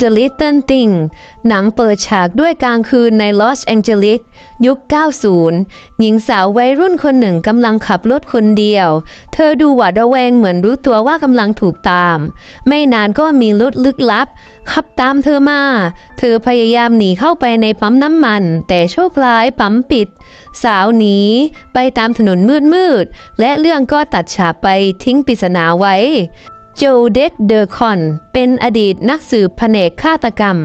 The Little Thing หนังเปิดฉากด้วยกลางคืนในลอสแองเจลิสยุค 90 หญิงสาววัยรุ่นคนหนึ่งกำลังขับรถคนเดียว เธอดูหวาดระแวงเหมือนรู้ตัวว่ากำลังถูกตาม ไม่นานก็มีรถลึกลับ ขับตามเธอมา เธอพยายามหนีเข้าไปในปั๊มน้ำมัน แต่โชคร้ายปั๊มปิด สาวหนีไปตามถนนมืดๆและเรื่องก็ตัดฉากไปทิ้งปริศนาไว้ โจเด็กเดอคอน เป็นอดีตนักสืบแผนกฆาตกรรม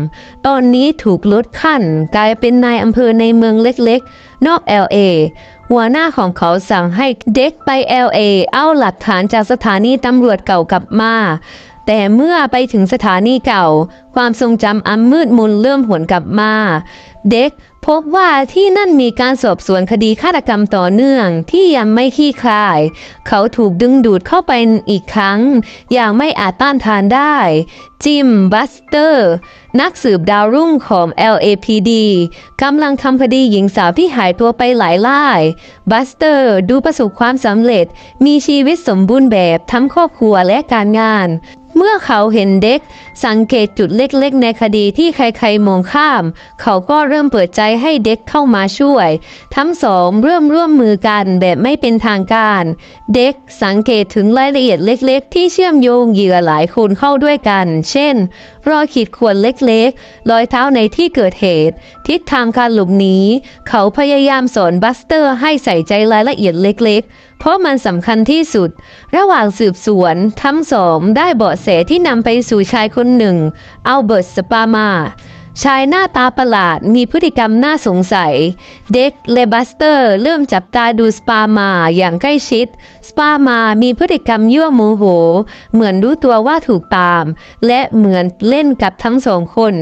ตอนนี้ถูกลดขั้น กลายเป็นนายอำเภอในเมืองเล็กๆ นอก LA หัวหน้าของเขาสั่งให้เด็กไป LA เอาหลักฐานจากสถานีตำรวจเก่ากลับมา แต่เมื่อไปถึงสถานีเก่า ความทรงจำอันมืดมนเริ่มหวนกลับมา เด็ก พบว่าที่นั่นมีการสอบสวนคดีฆาตกรรมต่อเนื่องที่ยังไม่คลี่คลาย เขาถูกดึงดูดเข้าไปอีกครั้ง อย่างไม่อาจต้านทานได้ จิม บัสเตอร์ นักสืบดาวรุ่งของ LAPD กำลังทำคดีหญิงสาวที่หายตัวไปหลายล่าย บัสเตอร์ดูประสบความสำเร็จ มีชีวิตสมบูรณ์แบบทั้งครอบครัวและการงาน เมื่อเขาเห็นเด็ก สังเกตจุดเล็กๆ ในคดีที่ใครๆมองข้าม เขาก็เริ่มเปิดใจให้เด็กเข้ามาช่วย ทั้งสองเริ่มร่วมมือกันแบบไม่เป็นทางการ เด็กสังเกตถึงรายละเอียดเล็กๆ ที่เชื่อมโยงเหยื่อหลายคนเข้าด้วยกัน เช่น รอยขีดข่วนเล็กๆ รอยเท้าในที่เกิดเหตุ ทิศทางการหลบหนีเขาพยายามสอนบัสเตอร์ให้ใส่ใจรายละเอียดเล็กๆ เพราะมันสำคัญที่สุด ระหว่างสืบสวนทั้งสองได้เบาะแสที่นำไปสู่ชายคนหนึ่ง อัลเบิร์ต สปามาชายหน้าตาประหลาดมีพฤติกรรมน่าสงสัย เด็กแลบัสเตอร์เริ่มจับตาดูสปามาอย่างใกล้ชิด สปามามีพฤติกรรมยั่วโมโห เหมือนรู้ตัวว่าถูกตาม และเหมือนเล่นกับทั้งสองคน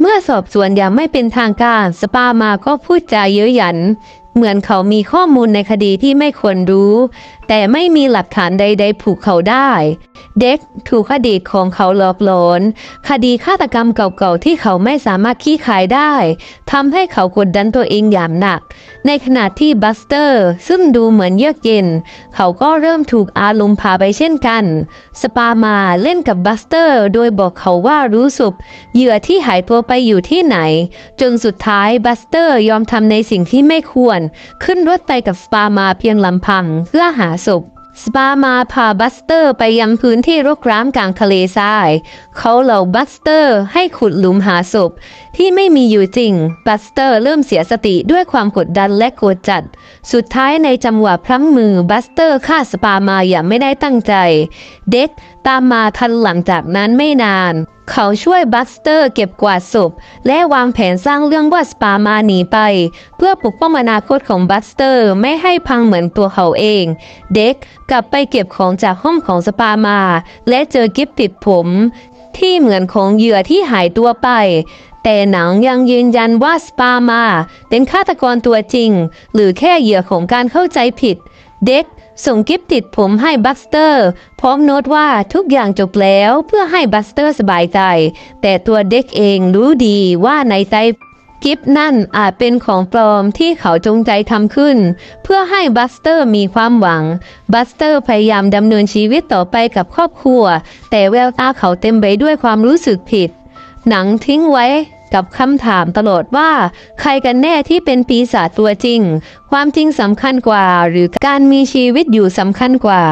เมื่อสอบสวนอย่างไม่เป็นทางการ สปามาก็พูดจาเย้ยหยัน เหมือนเขามีข้อมูลในคดีที่ไม่ควรรู้ แต่ไม่มีหลักฐานใดๆผูกเขาได้ เด็กถูกคดีของเขาหลอกหลอน คดีฆาตกรรมเก่าๆที่เขาไม่สามารถขี้ขายได้ทำให้เขากดดันตัวเองอย่างหนัก ในขณะที่บัสเตอร์ ซึ่งดูเหมือนเยือกเย็น เขาก็เริ่มถูกอารมณ์พาไปเช่นกัน สปามาเล่นกับบัสเตอร์ โดยบอกเขาว่ารู้สุบเหยื่อที่หายตัวไปอยู่ที่ไหน จนสุดท้ายบัสเตอร์ยอมทำในสิ่งที่ไม่ควร ขึ้นรถไปกับสปามาเพียงลำพังเพื่อหาศพ สปามาพาบัสเตอร์ไปยังพื้นที่รกร้างกลางทะเลทราย เขาเหล่าบัสเตอร์ให้ขุดหลุมหาศพ ที่ไม่มีอยู่จริง บัสเตอร์เริ่มเสียสติด้วยความกดดันและโกรธจัด สุดท้ายในจังหวะพลั้งมือบัสเตอร์ฆ่าสปามาอย่างไม่ได้ตั้งใจ เด็กตามมาทันหลังจากนั้นไม่นาน เขาช่วยบัสเตอร์เก็บกวาดศพ และวางแผนสร้างเรื่องว่าสปามาหนีไป เพื่อปกป้องอนาคตของบัสเตอร์ไม่ให้พังเหมือนตัวเขาเอง เด็กกลับไปเก็บของจากห้องของสปามา และเจอกิฟติดผมที่เหมือนของเหยื่อที่หายตัวไป แต่หนังยังยืนยันว่าสปามา เป็นฆาตกรตัวจริง หรือแค่เหยื่อของการเข้าใจผิด เด็กส่งกิฟติดผมให้บัสเตอร์ พร้อมโน้ตว่าทุกอย่างจบแล้วเพื่อให้บัสเตอร์สบายใจ แต่ตัวเด็กเองรู้ดีว่าในใจกิฟนั่นอาจเป็นของปลอมที่เขาจงใจทำขึ้น เพื่อให้บัสเตอร์มีความหวัง บัสเตอร์พยายามดำเนินชีวิตต่อไปกับครอบครัว แต่แววตาเขาเต็มไปด้วยความรู้สึกผิด หนังทิ้งไว้ กับคำถามตลอดว่า ใครกันแน่ที่เป็นปีศาจตัวจริง ความจริงสำคัญกว่า หรือการมีชีวิตอยู่สำคัญกว่า